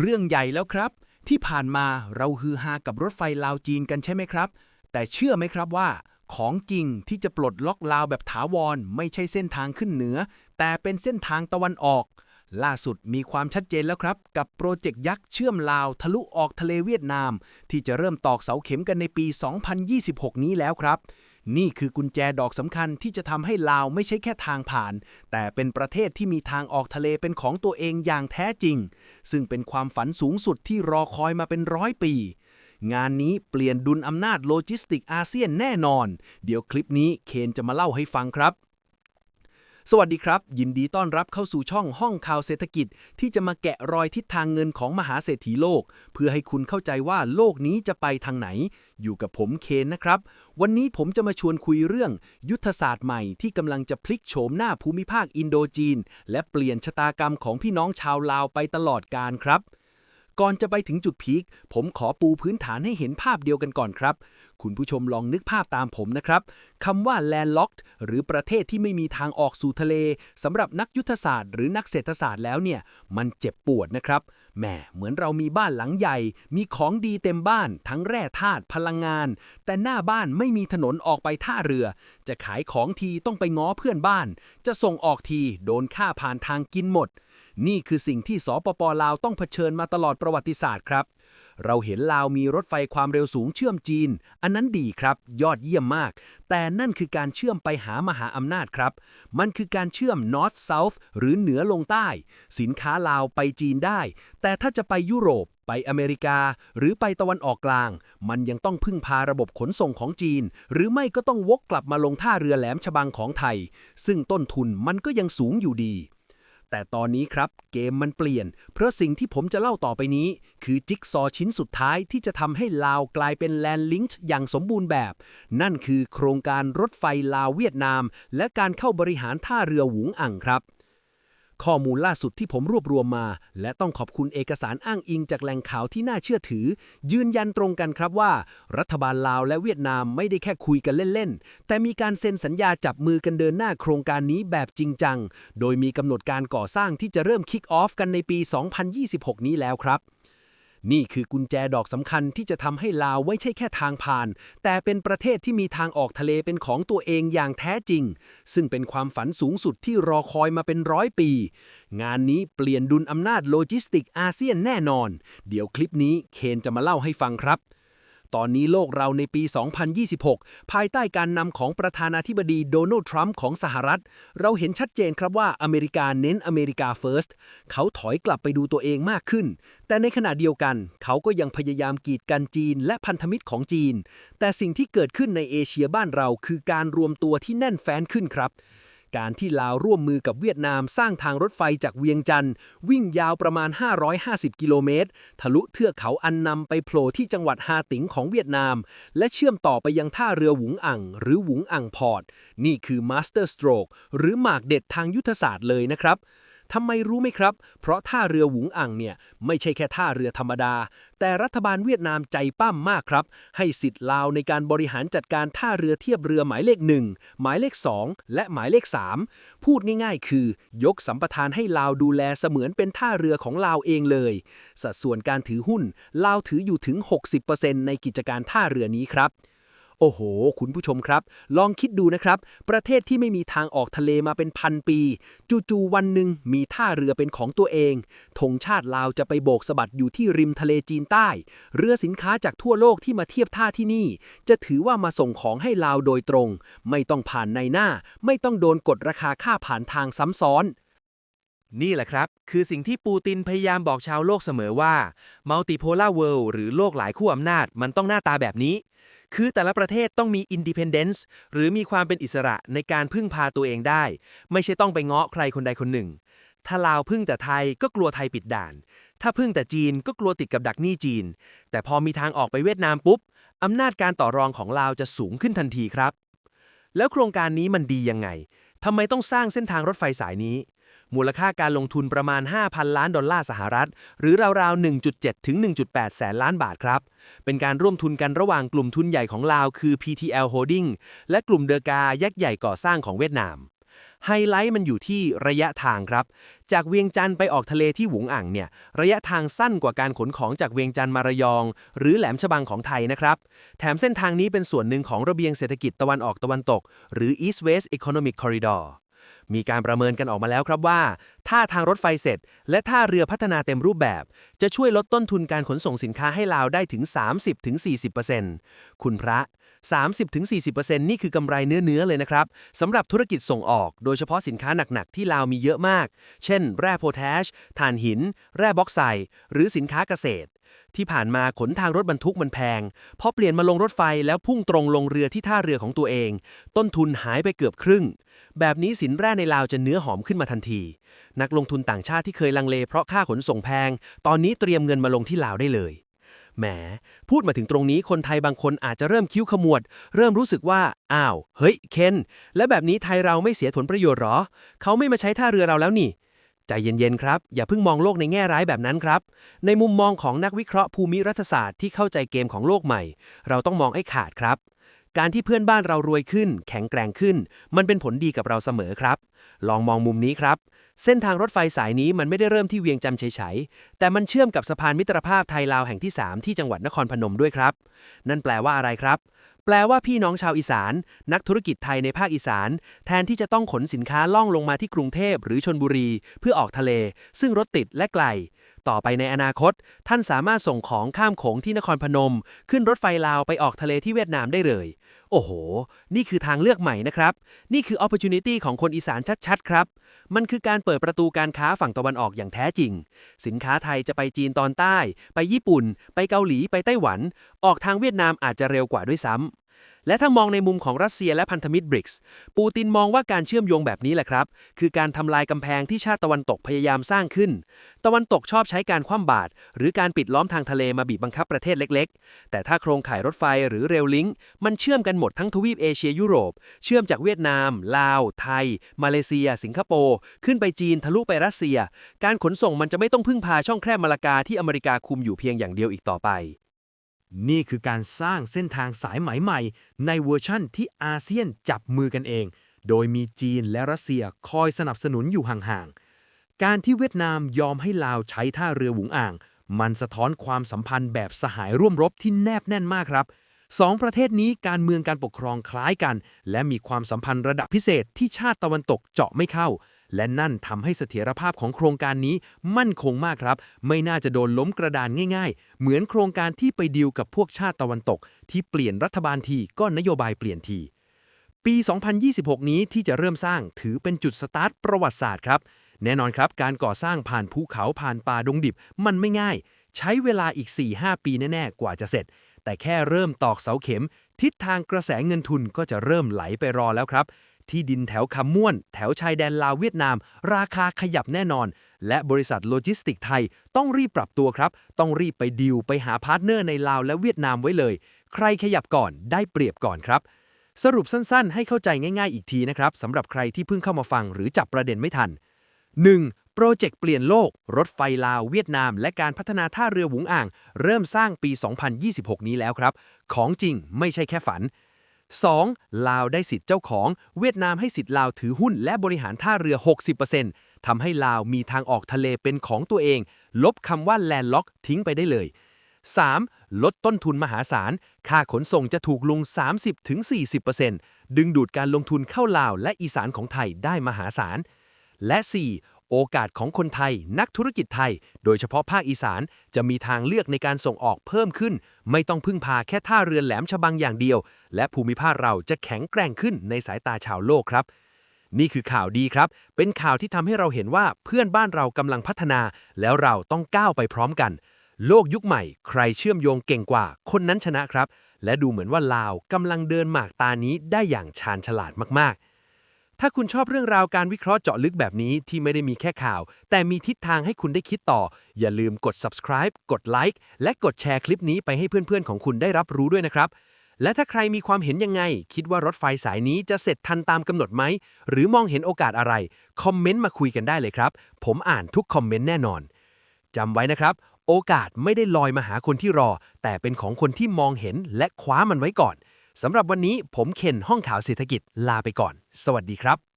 เรื่องใหญ่แล้วครับ ที่ผ่านมาเราฮือฮากับรถไฟลาวจีนกันใช่ไหมครับ แต่เชื่อไหมครับว่า ของจริงที่จะปลดล็อกลาวแบบถาวร ไม่ใช่เส้นทางขึ้นเหนือ แต่เป็นเส้นทางตะวันออก ล่าสุดมีความชัดเจนแล้วครับ กับโปรเจกต์ยักษ์เชื่อมลาวทะลุออกทะเลเวียดนาม ที่จะเริ่มตอกเสาเข็มกันในปี 2026 นี้แล้วครับ นี่คือกุญแจดอกสำคัญที่จะทำให้ลาวไม่ใช่แค่ทางผ่าน แต่เป็นประเทศที่มีทางออกทะเลเป็นของตัวเองอย่างแท้จริง ซึ่งเป็นความฝันสูงสุดที่รอคอยมาเป็นร้อยปี งานนี้เปลี่ยนดุลอำนาจโลจิสติกอาเซียนแน่นอน เดี๋ยวคลิปนี้เคนจะมาเล่าให้ฟังครับ สวัสดีครับ ยินดีต้อนรับเข้าสู่ช่องห้องข่าวเศรษฐกิจ ที่จะมาแกะรอยทิศทางเงินของมหาเศรษฐีโลก เพื่อให้คุณเข้าใจว่าโลกนี้จะไปทางไหน อยู่กับผมเคนนะครับ วันนี้ผมจะมาชวนคุยเรื่อง ยุทธศาสตร์ใหม่ที่กำลังจะพลิกโฉมหน้าภูมิภาคอินโดจีน และเปลี่ยนชะตากรรมของพี่น้องชาวลาวไปตลอดกาลครับก่อนจะไปถึงจุดพีคผมขอปูพื้นฐานให้เห็นภาพเดียวกันก่อนครับคุณผู้ชมลองนึกภาพตามผมนะครับคำว่า landlocked หรือประเทศที่ไม่มีทางออกสู่ทะเลสำหรับนักยุทธศาสตร์หรือนักเศรษฐศาสตร์แล้วเนี่ย มันเจ็บปวดนะครับแหมเหมือนเรามีบ้านหลังใหญ่ มีของดีเต็มบ้าน ทั้งแร่ธาตุพลังงาน แต่หน้าบ้านไม่มีถนนออกไปท่าเรือ จะขายของทีต้องไปง้อเพื่อนบ้าน จะส่งออกทีโดนค่าผ่านทางกินหมด นี่คือสิ่งที่สปปลาวต้องเผชิญมาตลอดประวัติศาสตร์ครับ เราเห็นลาวมีรถไฟความเร็วสูงเชื่อมจีน อันนั้นดีครับ ยอดเยี่ยมมาก แต่นั่นคือการเชื่อมไปหามหาอำนาจครับ มันคือการเชื่อม North South หรือเหนือลงใต้ สินค้าลาวไปจีนได้ แต่ถ้าจะไปยุโรปไปอเมริกาหรือไปตะวันออกกลาง มันยังต้องพึ่งพาระบบขนส่งของจีน หรือไม่ก็ต้องวกกลับมาลงท่าเรือแหลมฉบังของไทย ซึ่งต้นทุนมันก็ยังสูงอยู่ดี แต่ตอนนี้ครับเกมมันเปลี่ยน เพราะสิ่งที่ผมจะเล่าต่อไปนี้ คือจิ๊กซอชิ้นสุดท้ายที่จะทำให้ลาวกลายเป็นแลนด์ลิงก์อย่างสมบูรณ์แบบ นั่นคือโครงการรถไฟลาวเวียดนาม และการเข้าบริหารท่าเรือหวงอ่างครับ ข้อมูลล่าสุดที่ผมรวบรวมมา และต้องขอบคุณเอกสารอ้างอิงจากแหล่งข่าวที่น่าเชื่อถือ ยืนยันตรงกันครับว่า รัฐบาลลาวและเวียดนามไม่ได้แค่คุยกันเล่น ๆ แต่มีการเซ็นสัญญาจับมือกันเดินหน้าโครงการนี้แบบจริงจัง โดยมีกำหนดการก่อสร้างที่จะเริ่มคิกออฟกันในปี 2026 นี้แล้วครับ นี่คือกุญแจดอกสำคัญที่จะทำให้ลาวไม่ใช่แค่ทางผ่าน แต่เป็นประเทศที่มีทางออกทะเลเป็นของตัวเองอย่างแท้จริง ซึ่งเป็นความฝันสูงสุดที่รอคอยมาเป็นร้อยปี งานนี้เปลี่ยนดุลอำนาจโลจิสติกอาเซียนแน่นอน เดี๋ยวคลิปนี้เคนจะมาเล่าให้ฟังครับ ตอนนี้โลกเราในปี 2026 ภายใต้การนำของประธานาธิบดีโดนัลด์ทรัมป์ของสหรัฐ เราเห็นชัดเจนครับว่าอเมริกาเน้นอเมริกาเฟิร์สเขาถอยกลับไปดูตัวเองมากขึ้น แต่ในขณะเดียวกัน เขาก็ยังพยายามกีดกันจีน และพันธมิตรของจีน แต่สิ่งที่เกิดขึ้นในเอเชียบ้านเราคือการรวมตัวที่แน่นแฟ้นขึ้นครับ การที่ลาวร่วมมือกับเวียดนามสร้างทางรถไฟจากเวียงจันทร์วิ่งยาวประมาณ 550 กิโลเมตร ทะลุเทือกเขาอันนำไปโผล่ที่จังหวัดฮาติงของเวียดนาม และเชื่อมต่อไปยังท่าเรือหวุงอ่างหรือหวุงอ่างพอร์ตนี่คือมาสเตอร์สโตรกหรือหมากเด็ดทางยุทธศาสตร์เลยนะครับ ทำไมรู้ไหมครับ เพราะท่าเรือหวงอ่างเนี่ยไม่ใช่แค่ท่าเรือธรรมดา แต่รัฐบาลเวียดนามใจปั้มมากครับ ให้สิทธิ์ลาวในการบริหารจัดการท่าเรือเทียบเรือหมายเลข 1 หมายเลข 2 และหมายเลข 3 พูดง่ายๆ คือ ยกสัมปทานให้ลาวดูแลเสมือนเป็นท่าเรือของลาวเองเลย สัดส่วนการถือหุ้นลาวถืออยู่ถึง 60%ในกิจการท่าเรือนี้ครับ โอ้โห คุณผู้ชมครับ ลองคิดดูนะครับ ประเทศที่ไม่มีทางออกทะเลมาเป็นพันปี จู่ๆวันหนึ่งมีท่าเรือเป็นของตัวเองธงชาติลาวจะไปโบกสะบัดอยู่ที่ริมทะเลจีนใต้ เรือสินค้าจากทั่วโลกที่มาเทียบท่าที่นี่ จะถือว่ามาส่งของให้ลาวโดยตรง ไม่ต้องผ่านในหน้า ไม่ต้องโดนกดราคาค่าผ่านทางซ้ำซ้อนนี่แหละครับ คือสิ่งที่ปูตินพยายามบอกชาวโลกเสมอว่า Multipolar World หรือโลกหลายขั้วอำนาจมันต้องหน้าตาแบบนี้ คือแต่ละประเทศต้องมี Independence หรือมีความเป็นอิสระในการพึ่งพาตัวเองได้ ไม่ใช่ต้องไปเงาะใครคนใดคนหนึ่ง ถ้าลาวพึ่งแต่ไทยก็กลัวไทยปิดด่าน ถ้าพึ่งแต่จีนก็กลัวติดกับดักหนี้จีน แต่พอมีทางออกไปเวียดนามปุ๊บอำนาจการต่อรองของลาวจะสูงขึ้นทันทีครับ แล้วโครงการนี้มันดียังไงทำไมต้องสร้างเส้นทางรถไฟสายนี้ มูลค่าการลงทุนประมาณ 5,000 ล้านดอลลาร์สหรัฐ หรือราวๆ 1.7 ถึง 1.8 แสนล้านบาทครับ เป็นการร่วมทุนกันระหว่างกลุ่มทุนใหญ่ของลาวคือ PTL Holding และกลุ่มเดอกายักษ์ใหญ่ก่อสร้างของเวียดนาม ไฮไลท์มันอยู่ที่ระยะทางครับ จากเวียงจันทร์ไปออกทะเลที่หวงอ่างเนี่ย ระยะทางสั้นกว่าการขนของจากเวียงจันทร์มาระยอง หรือแหลมฉบังของไทยนะครับ แถมเส้นทางนี้เป็นส่วนหนึ่งของระเบียงเศรษฐกิจตะวันออกตะวันตก หรือ East West Economic Corridor มีการประเมินกันออกมาแล้วครับว่า ถ้าทางรถไฟเสร็จ และถ้าเรือพัฒนาเต็มรูปแบบ จะช่วยลดต้นทุนการขนส่งสินค้าให้ลาวได้ถึง 30-40%คุณพระ 30-40%นี่คือกำไรเนื้อๆเลยนะครับสำหรับธุรกิจส่งออก โดยเฉพาะสินค้าหนักๆ ที่ลาวมีเยอะมาก เช่น แร่โพแทสถ่านหิน แร่บ็อกไซด์หรือสินค้าเกษตร ที่ผ่านมาขนทางรถบรรทุกมันแพงพอเปลี่ยนมาลงรถไฟแล้วพุ่งตรงลงเรือที่ท่าเรือของตัวเอง ต้นทุนหายไปเกือบครึ่ง แบบนี้สินแร่ในลาวจะเนื้อหอมขึ้นมาทันที นักลงทุนต่างชาติที่เคยลังเลเพราะค่าขนส่งแพง ตอนนี้เตรียมเงินมาลงที่ลาวได้เลยแหม พูดมาถึงตรงนี้คนไทยบางคนอาจจะเริ่มคิ้วขมวด เริ่มรู้สึกว่า อ้าว เฮ้ย เคน และแบบนี้ไทยเราไม่เสียผลประโยชน์หรอ เขาไม่มาใช้ท่าเรือเราแล้วนี่ ใจเย็นๆครับ อย่าเพิ่งมองโลกในแง่ร้ายแบบนั้นครับ ในมุมมองของนักวิเคราะห์ภูมิรัฐศาสตร์ที่เข้าใจเกมของโลกใหม่ เราต้องมองให้ขาดครับ การที่เพื่อนบ้านเรารวยขึ้น แข็งแกร่งขึ้น มันเป็นผลดีกับเราเสมอครับ ลองมองมุมนี้ครับ เส้นทางรถไฟสายนี้มันไม่ได้เริ่มที่เวียงจันทร์เฉยๆ แต่มันเชื่อมกับสะพานมิตรภาพไทยลาวแห่งที่ 3 ที่จังหวัดนครพนมด้วยครับ นั่นแปลว่าอะไรครับ แปลว่าพี่น้องชาวอีสาน นักธุรกิจไทยในภาคอีสาน แทนที่จะต้องขนสินค้าล่องลงมาที่กรุงเทพหรือชนบุรี เพื่อออกทะเล ซึ่งรถติดและไกล ต่อไปในอนาคต ท่านสามารถส่งของข้ามโขงที่นครพนม ขึ้นรถไฟลาวไปออกทะเลที่เวียดนามได้เลย โอ้โห นี่คือทางเลือกใหม่นะครับ นี่คือ opportunity ของคนอีสานชัดๆ ครับ มันคือการเปิดประตูการค้าฝั่งตะวันออกอย่างแท้จริง สินค้าไทยจะไปจีนตอนใต้ ไปญี่ปุ่น ไปเกาหลีไปไต้หวัน ออกทางเวียดนามอาจจะเร็วกว่าด้วยซ้ำ และถ้ามองในมุมของรัสเซียและพันธมิตรบริกส์ปูตินมองว่าการเชื่อมโยงแบบนี้แหละครับ คือการทำลายกำแพงที่ชาติตะวันตกพยายามสร้างขึ้น ตะวันตกชอบใช้การคว่ำบาตรหรือการปิดล้อมทางทะเลมาบีบบังคับประเทศเล็ก ๆ แต่ถ้าโครงข่ายรถไฟหรือเรลลิงก์มันเชื่อมกันหมดทั้งทวีปเอเชียยุโรป เชื่อมจากเวียดนาม ลาว ไทย มาเลเซีย สิงคโปร์ขึ้นไปจีนทะลุไปรัสเซีย การขนส่งมันจะไม่ต้องพึ่งพาช่องแคบมาลากาที่อเมริกาคุมอยู่เพียงอย่างเดียวอีกต่อไป นี่คือการสร้างเส้นทางสายไหมใหม่ ในเวอร์ชั่นที่อาเซียนจับมือกันเอง โดยมีจีนและรัสเซียคอยสนับสนุนอยู่ห่างๆ การที่เวียดนามยอมให้ลาวใช้ท่าเรือหวงอ่าง มันสะท้อนความสัมพันธ์แบบสหายร่วมรบที่แนบแน่นมากครับสองประเทศนี้การเมืองการปกครองคล้ายกัน และมีความสัมพันธ์ระดับพิเศษที่ชาติตะวันตกเจาะไม่เข้า และนั่นทำให้เสถียรภาพของโครงการนี้มั่นคงมากครับ ไม่น่าจะโดนล้มกระดานง่าย ๆ เหมือนโครงการที่ไปดีลกับพวกชาติตะวันตก ที่เปลี่ยนรัฐบาลทีก็นโยบายเปลี่ยนที ปี 2026 นี้ที่จะเริ่มสร้างถือเป็นจุดสตาร์ทประวัติศาสตร์ครับ แน่นอนครับ การก่อสร้างผ่านภูเขาผ่านป่าดงดิบ มันไม่ง่าย ใช้เวลาอีก 4-5 ปีแน่ๆ กว่าจะเสร็จ แต่แค่เริ่มตอกเสาเข็ม ทิศทางกระแสเงินทุนก็จะเริ่มไหลไปรอแล้วครับ ที่ดินแถวคำม่วน แถวชายแดนลาวเวียดนาม ราคาขยับแน่นอน และบริษัทโลจิสติกไทยต้องรีบปรับตัวครับ ต้องรีบไปดีลไปหาพาร์ทเนอร์ในลาวและเวียดนามไว้เลย ใครขยับก่อนได้เปรียบก่อนครับ สรุปสั้นๆ ให้เข้าใจง่ายๆ อีกทีนะครับสำหรับใครที่เพิ่งเข้ามาฟังหรือจับประเด็นไม่ทัน 1. โปรเจกต์เปลี่ยนโลก รถไฟลาวเวียดนาม และการพัฒนาท่าเรือหวุงอ่าง เริ่มสร้างปี 2026 นี้แล้วครับ ของจริงไม่ใช่แค่ฝัน 2. ลาวได้สิทธิ์เจ้าของ เวียดนามให้สิทธิ์ลาวถือหุ้นและบริหารท่าเรือ 60%ทำให้ลาวมีทางออกทะเลเป็นของตัวเอง ลบคำว่าแลนด์ล็อกทิ้งไปได้เลย 3. ลดต้นทุนมหาศาล ค่าขนส่งจะถูกลง 30-40%ดึงดูดการลงทุนเข้าลาวและอีสานของไทยได้มหาศาล และ 4. โอกาสของคนไทย นักธุรกิจไทย โดยเฉพาะภาคอีสานจะมีทางเลือกในการส่งออกเพิ่มขึ้น ไม่ต้องพึ่งพาแค่ท่าเรือแหลมฉบังอย่างเดียว และภูมิภาคเราจะแข็งแกร่งขึ้นในสายตาชาวโลกครับ นี่คือข่าวดีครับ เป็นข่าวที่ทำให้เราเห็นว่าเพื่อนบ้านเรากำลังพัฒนา แล้วเราต้องก้าวไปพร้อมกัน โลกยุคใหม่ ใครเชื่อมโยงเก่งกว่า คนนั้นชนะครับ และดูเหมือนว่าลาวกำลังเดินหมากตานี้ได้อย่างชาญฉลาดมากๆ ถ้าคุณชอบเรื่องราวการวิเคราะห์เจาะลึกแบบนี้ที่ไม่ได้มีแค่ข่าว แต่มีทิศทางให้คุณได้คิดต่อ อย่าลืมกด subscribe กดไลค์และกดแชร์คลิปนี้ไปให้เพื่อนๆของคุณได้รับรู้ด้วยนะครับ และถ้าใครมีความเห็นยังไง คิดว่ารถไฟสายนี้จะเสร็จทันตามกำหนดไหม หรือมองเห็นโอกาสอะไร คอมเมนต์มาคุยกันได้เลยครับ ผมอ่านทุกคอมเมนต์แน่นอนจำไว้นะครับ โอกาสไม่ได้ลอยมาหาคนที่รอ แต่เป็นของคนที่มองเห็นและคว้ามันไว้ก่อน สำหรับวันนี้ผมเคนห้องข่าวเศรษฐกิจลาไปก่อน สวัสดีครับ